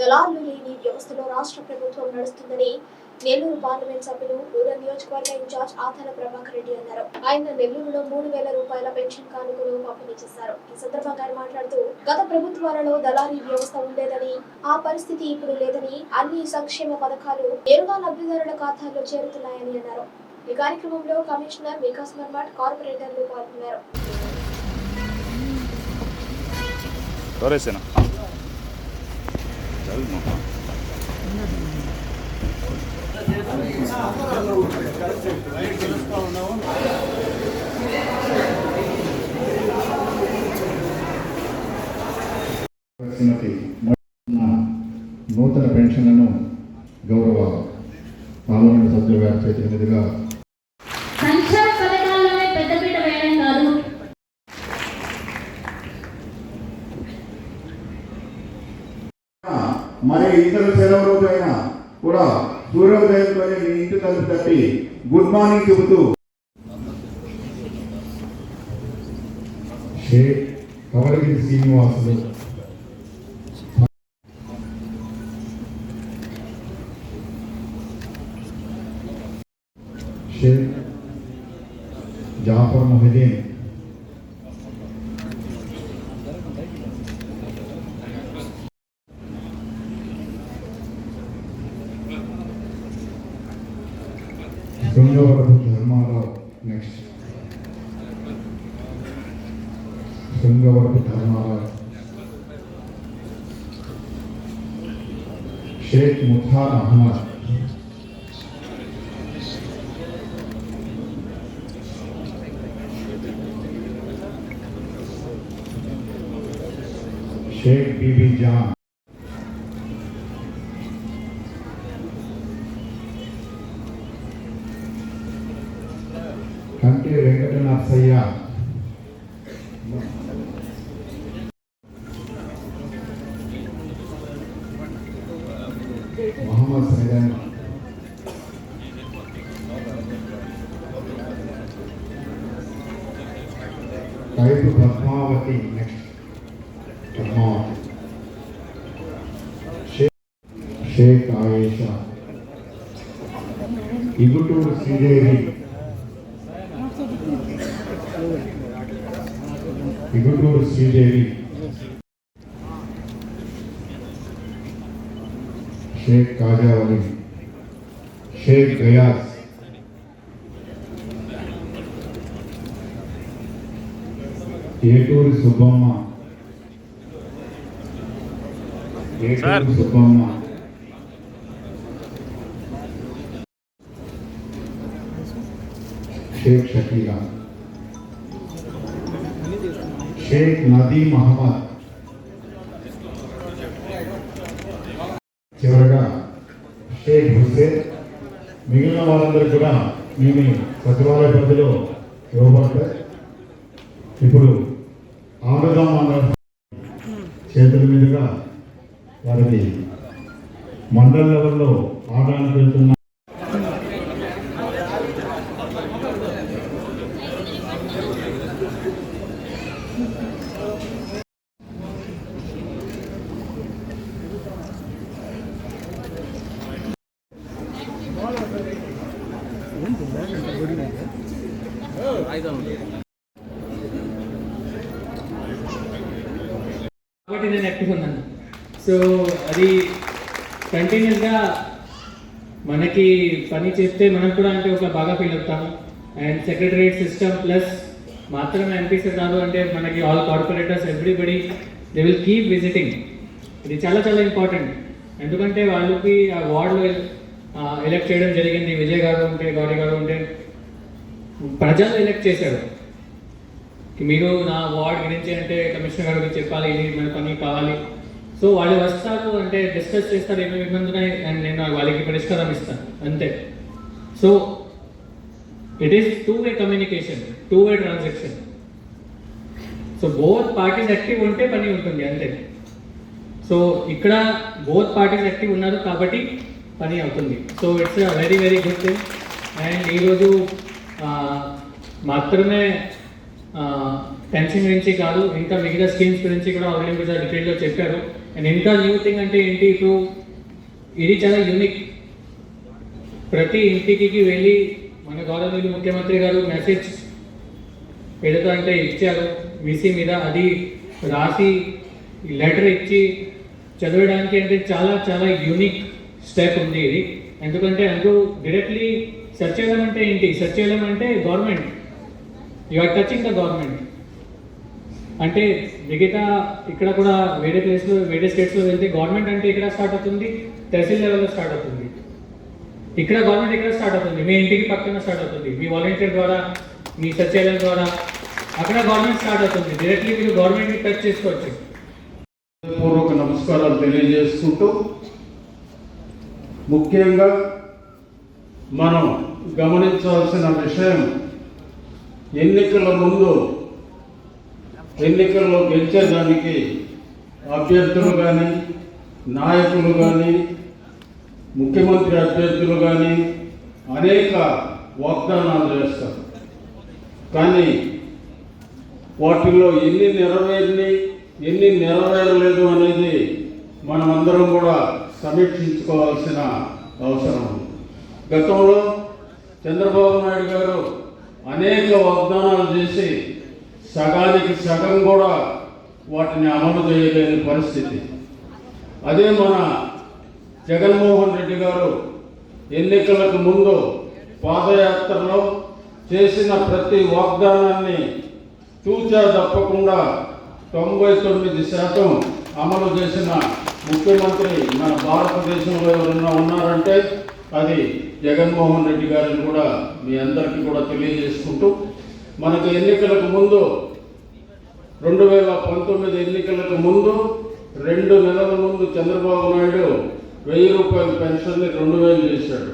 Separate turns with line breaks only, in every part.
దళారులు లేని వ్యవస్థలో రాష్ట్ర ప్రభుత్వం నడుస్తుందని నెల్లూరు పార్లమెంట్ సభ్యులు రూరల్ నియోజకవర్గ ఇన్ఛార్జ్ ఆధార ప్రభాకర్ రెడ్డి అన్నారు. ఆయన నెల్లూరులో మూడు వేల రూపాయల పెన్షన్ కానుకలు పంపిణీ చేశారు. ఈ సందర్భంగా ఆయన మాట్లాడుతూ గత ప్రభుత్వాలలో దళారీ వ్యవస్థ ఉండేదని ఆ పరిస్థితి ఇప్పుడు లేదని అన్ని సంక్షేమ పథకాలు నేరుగా లబ్ధిదారుల ఖాతాల్లో చేరుతున్నాయని అన్నారు. ఈ కార్యక్రమంలో కమిషనర్ వికాస్ మర్మాట్ కార్పొరేటర్లు పాల్గొన్నారు.
నూతన పెన్షన్లను గౌరవ పార్లమెంట్ సభ్యుల గారి చేతుల మీదుగా ఇతర సెలవు రోజైనా కూడా సూర్యోదయంతోనే మీ ఇంటి తలుపు తట్టి గుడ్ మార్నింగ్ చెబుతూ షేక్ కవలగిరి శ్రీనివాసులు షేక్ జాఫర్ మొహిదీన్ షేక్ ముఖార్ అహ్మద్ షేక్ బీబీ జాన్ కంటి వెంకట కైపు పద్మావతి నెక్స్ట్ పద్మావతి షేక్ షేక్ ఆయేషా ఇగుటూరు శ్రీదేవి ఇగుటూరు శ్రీదేవి షేక్ కాజావలి షేక్ గయాస్ ఏటూరి సుబ్బమ్మ. ఏటూరి సుబ్బమ్మ. షేక్ షకీలా. షేక్ నదీం అహ్మద్. చివరగా షేక్ హుసేన్ మిగిలిన వాళ్ళందరూ కూడా మేము సచివాలయ పరిధిలో ఇవ్వబడతాయి ఇప్పుడు ఆడుదాం అన్నారు చేతుల మీదుగా వారికి మండల లెవెల్లో ఆడడానికి వెళ్తున్న
కాబట్టి నేను యాక్టివ్ ఉన్నాను సో అది కంటిన్యూస్గా మనకి పని చేస్తే మనం కూడా అంటే ఒక బాగా ఫీల్ అవుతాము. అండ్ సెక్రటరేట్ సిస్టమ్ ప్లస్ మాత్రమే ఎంపీసీ కాదు అంటే మనకి all corporators everybody they will keep visiting ఇది చాలా చాలా ఇంపార్టెంట్ ఎందుకంటే వాళ్ళకి ఆ వార్డులో ఎలక్ట్ చేయడం జరిగింది. విజయ్ గారు ఉంటే గౌరీ గారు ఉంటే ప్రజలు ఎలక్ట్ చేశారు. మీరు నా వార్డ్ గురించి అంటే కమిషనర్ గారు గురించి చెప్పాలి ఇది మన పని కావాలి. సో వాళ్ళు వస్తారు అంటే డిస్కస్ చేస్తారు ఏమేమి ఇబ్బంది ఉన్నాయి అండ్ నేను వాళ్ళకి పరిష్కారం ఇస్తాను అంతే. So it is two way communication two way transaction so both parties active ఉంటే పని ఉంటుంది అంతే. సో ఇక్కడ బోత్ పార్టీస్ యాక్టివ్ ఉన్నారు కాబట్టి పని అవుతుంది. So it's very very good thing and ఈరోజు మాత్రమే పెన్షన్ గురించి కాదు ఇంకా మిగతా స్కీమ్స్ గురించి కూడా ఆల్రెడీ మీరు డీటెయిల్గా చెప్పారు. అండ్ ఇంకా న్యూ థింగ్ అంటే ఏంటి ఇప్పుడు ఇది చాలా యూనిక్ ప్రతి ఇంటికి వెళ్ళి మన గౌరవనీయులు ముఖ్యమంత్రి గారు మెసేజ్ ఏదైతే అంటే ఇచ్చారు. వీసీ మీద అది రాసి లెటర్ ఇచ్చి చదవడానికి అంటే చాలా చాలా యూనిక్ స్టెప్ ఉంది ఇది. ఎందుకంటే అందరూ డైరెక్ట్లీ సెర్చ్ చేయడం అంటే ఏంటి? సెర్చ్ అంటే government you are touching the government అంటే మిగతా ఇక్కడ కూడా వేరే ప్లేస్లో వేరే స్టేట్స్లో వెళ్తే గవర్నమెంట్ అంటే ఇక్కడ స్టార్ట్ అవుతుంది? తహసీల్ లెవెల్లో స్టార్ట్ అవుతుంది. ఇక్కడ గవర్నమెంట్ ఇక్కడ స్టార్ట్ అవుతుంది? మీ ఇంటికి పక్కన స్టార్ట్ అవుతుంది. మీ వాలంటీర్ ద్వారా మీ సచివాలయం ద్వారా అక్కడ గవర్నమెంట్ స్టార్ట్ అవుతుంది. డైరెక్ట్లీ మీరు గవర్నమెంట్ని టచ్ చేసుకోవచ్చు.
పూర్వక నమస్కారాలు తెలియజేసుకుంటూ ముఖ్యంగా మనం గమనించాల్సిన విషయం ఎన్నికల ముందు ఎన్నికల్లో గెలిచేదానికి అభ్యర్థులు కానీ నాయకులు కానీ ముఖ్యమంత్రి అభ్యర్థులు కానీ అనేక వాగ్దానాలు చేస్తారు. కానీ వాటిల్లో ఎన్ని నెరవేరిని ఎన్ని నెరవేరలేదు అనేది మనమందరం కూడా సమీక్షించుకోవాల్సిన అవసరం ఉంది. గతంలో చంద్రబాబు నాయుడు గారు అనేక వాగ్దానాలు చేసి సగానికి సగం కూడా వాటిని అమలు చేయలేని పరిస్థితి. అదే మన జగన్మోహన్ రెడ్డి గారు ఎన్నికలకు ముందు పాదయాత్రలో చేసిన ప్రతి వాగ్దానాన్ని తూచా తప్పకుండా తొంభై తొమ్మిది శాతం అమలు చేసిన ముఖ్యమంత్రి మన భారతదేశంలో ఎవరన్నా ఉన్నారంటే అది జగన్మోహన్ రెడ్డి గారిని కూడా మీ అందరికీ కూడా తెలియజేసుకుంటూ మనకు ఎన్నికలకు ముందు రెండు వేల పంతొమ్మిది ఎన్నికలకు ముందు రెండు నెలల ముందు చంద్రబాబు నాయుడు వెయ్యి రూపాయల పెన్షన్ని రెండు వేలు చేశాడు.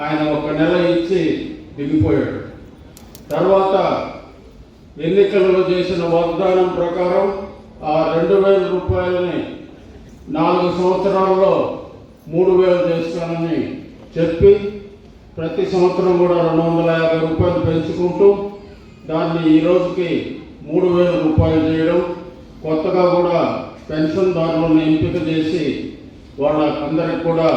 ఆయన ఒక నెల ఇచ్చి దిగిపోయాడు. తర్వాత ఎన్నికలలో చేసిన వాగ్దానం ప్రకారం ఆ రెండు వేల రూపాయలని నాలుగు సంవత్సరాల్లో మూడు వేలు చేస్తానని చెప్పి ప్రతి సంవత్సరం కూడా రెండు వందల యాభై రూపాయలు పెంచుకుంటూ దాన్ని ఈ రోజుకి మూడు వేల రూపాయలు చేయడం కొత్తగా కూడా పెన్షన్దారులను ఎంపిక చేసి వాళ్ళందరికి కూడా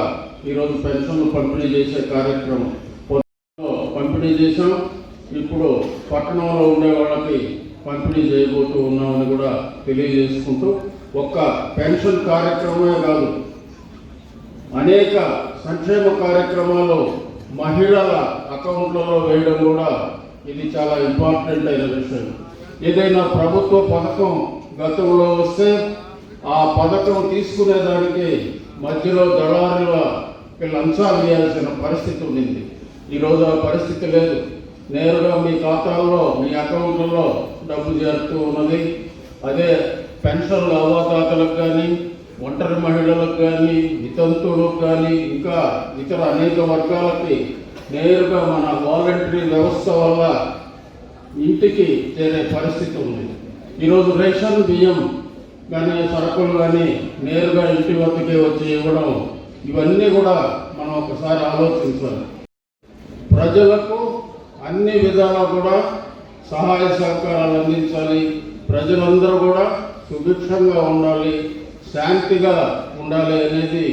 ఈరోజు పెన్షన్లు పంపిణీ చేసే కార్యక్రమం. పొద్దున్న పంపిణీ చేశాం. ఇప్పుడు పట్టణంలో ఉండే వాళ్ళకి పంపిణీ చేయబోతూ ఉన్నామని కూడా తెలియజేసుకుంటూ ఒక్క పెన్షన్ కార్యక్రమమే కాదు అనేక సంక్షేమ కార్యక్రమాలు మహిళల అకౌంట్లలో వేయడం కూడా ఇది చాలా ఇంపార్టెంట్ అయిన విషయం. ఏదైనా ప్రభుత్వ పథకం గతంలో వస్తే ఆ పథకం తీసుకునేదానికి మధ్యలో దళారుల లంచాలు వేయాల్సిన పరిస్థితి ఉండింది. ఈరోజు ఆ పరిస్థితి లేదు. నేరుగా మీ ఖాతాల్లో మీ అకౌంట్లలో డబ్బు చేరుతూ ఉన్నది. అదే పెన్షన్ల అవాతాతలకు కానీ ఒంటరి మహిళలకు కానీ వితంతువులకు కానీ ఇంకా ఇతర అనేక వర్గాలకి నేరుగా మన వాలంటరీ వ్యవస్థ వల్ల ఇంటికి చేరే పరిస్థితి ఉంది. ఈరోజు రేషన్ బియ్యం కానీ సరుకులు కానీ నేరుగా ఇంటి వద్దకే వచ్చి ఇవ్వడం ఇవన్నీ కూడా మనం ఒకసారి ఆలోచించాలి. ప్రజలకు అన్ని విధాలా కూడా సహాయ సహకారాలు అందించాలి. ప్రజలందరూ కూడా సుభిక్షంగా ఉండాలి. శాంతిగా ఉండాలి అనేది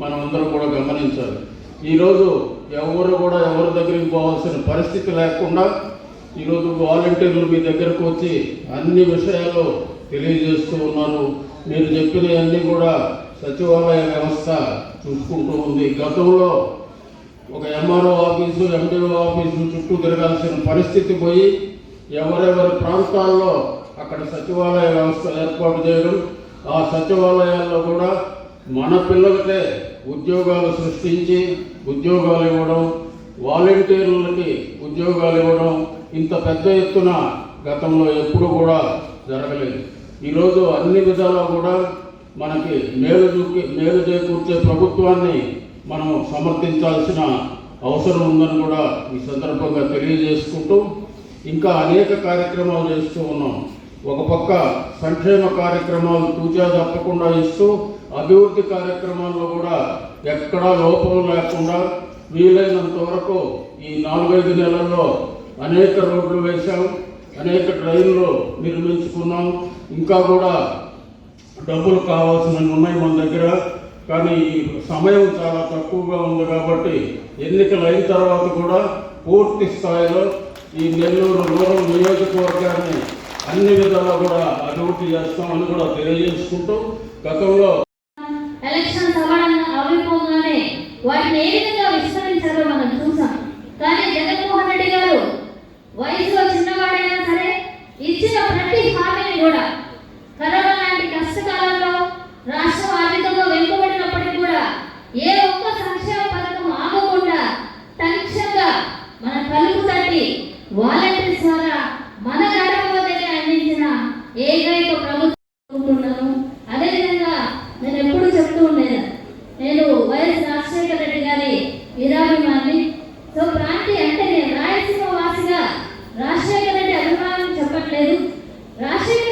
మనం అందరం కూడా గమనించాలి. ఈరోజు ఎవరు కూడా ఎవరి దగ్గరికి పోవాల్సిన పరిస్థితి లేకుండా ఈరోజు వాలంటీర్లు మీ దగ్గరకు వచ్చి అన్ని విషయాలు తెలియజేస్తూ ఉన్నారు. మీరు చెప్పినవన్నీ కూడా సచివాలయ వ్యవస్థ చూసుకుంటూ ఉంది. గతంలో ఒక ఎంఆర్ఓ ఆఫీసు ఎండిఓ ఆఫీసు చుట్టూ తిరగాల్సిన పరిస్థితి పోయి ఎవరెవరి ప్రాంతాల్లో అక్కడ సచివాలయ వ్యవస్థ ఏర్పాటు చేయడం ఆ సచివాలయాల్లో కూడా మన పిల్లలకే ఉద్యోగాలు సృష్టించి ఉద్యోగాలు ఇవ్వడం వాలంటీర్లకి ఉద్యోగాలు ఇవ్వడం ఇంత పెద్ద ఎత్తున గతంలో ఎప్పుడూ కూడా జరగలేదు. ఈరోజు అన్ని విధాలా కూడా మనకి మేలు చూపి మేలు చేకూర్చే ప్రభుత్వాన్ని మనం సమర్థించాల్సిన అవసరం ఉందని కూడా ఈ సందర్భంగా తెలియజేసుకుంటూ ఇంకా అనేక కార్యక్రమాలు చేస్తూ ఉన్నాం. ఒక పక్క సంక్షేమ కార్యక్రమాలు తూచా తప్పకుండా ఇస్తూ అభివృద్ధి కార్యక్రమాల్లో కూడా ఎక్కడా లోపం లేకుండా వీలైనంత వరకు ఈ నాలుగైదు నెలల్లో అనేక రోడ్లు వేశాం అనేక ట్రైన్లు నిర్మించుకున్నాం. ఇంకా కూడా డబ్బులు కావాల్సినవి ఉన్నాయి మన దగ్గర కానీ సమయం చాలా తక్కువగా ఉంది కాబట్టి ఎన్నికలు అయిన తర్వాత కూడా పూర్తి స్థాయిలో ఈ నెల్లూరు రూరల్ నియోజకవర్గాన్ని అన్ని విధాలా కూడా అభివృద్ధి చేస్తామని కూడా తెలియజేసుకుంటూ గతంలో
ఎలక్షన్ వాటిని ఏ విధంగా విస్తరించారో మనం చూసాం. కానీ జగన్మోహన్ రెడ్డి గారు వయసులో చిన్నవాడైనా సరే ఇచ్చిన ప్రతి హామీని కూడా వైఎస్ రాజశేఖర రెడ్డి గారి వీరాభిమాన్ని సో ప్రాంతి అంటే నేను రాయలసీమ వాసిగా రాజశేఖర రెడ్డి అభిమానం చెప్పట్లేదు. రాజశేఖర